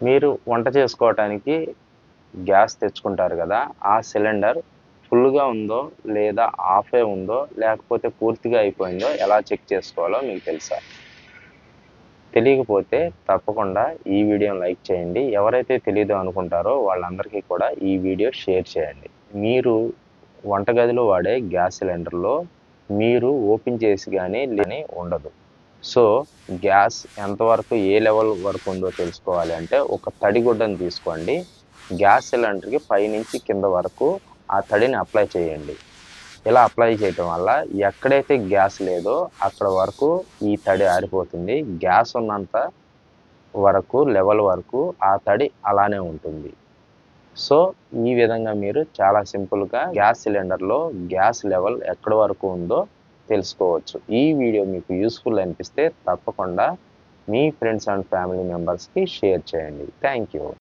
మీరు వంట చేసుకోవటానికి గ్యాస్ తెచ్చుకుంటారు కదా ఆ సిలిండర్ ఫుల్గా ఉందో లేదా ఆఫే ఉందో లేకపోతే పూర్తిగా అయిపోయిందో ఎలా చెక్ చేసుకోవాలో మీకు తెలుసా? తెలియకపోతే తప్పకుండా ఈ వీడియోని లైక్ చేయండి. ఎవరైతే తెలియదు అనుకుంటారో వాళ్ళందరికీ కూడా ఈ వీడియో షేర్ చేయండి. మీరు వంటగదిలో వాడే గ్యాస్ సిలిండర్లో మీరు ఓపెన్ చేసి కానీ లేని ఉండదు. సో గ్యాస్ ఎంతవరకు ఏ లెవెల్ వరకు ఉందో తెలుసుకోవాలి అంటే ఒక తడిగుడ్డను తీసుకోండి. గ్యాస్ సిలిండర్కి పైనుంచి కింద వరకు ఆ తడిని అప్లై చేయండి. ఇలా అప్లై చేయటం వల్ల ఎక్కడైతే గ్యాస్ లేదో అక్కడ వరకు ఈ తడి ఆరిపోతుంది. గ్యాస్ ఉన్నంత వరకు లెవెల్ వరకు ఆ తడి అలానే ఉంటుంది. సో ఈ విధంగా మీరు చాలా సింపుల్గా గ్యాస్ సిలిండర్లో గ్యాస్ లెవెల్ ఎక్కడ వరకు ఉందో తెలుసుకోవచ్చు. ఈ వీడియో మీకు యూస్ఫుల్ అనిపిస్తే తప్పకుండా మీ ఫ్రెండ్స్ అండ్ ఫ్యామిలీ మెంబర్స్కి షేర్ చేయండి. Thank you.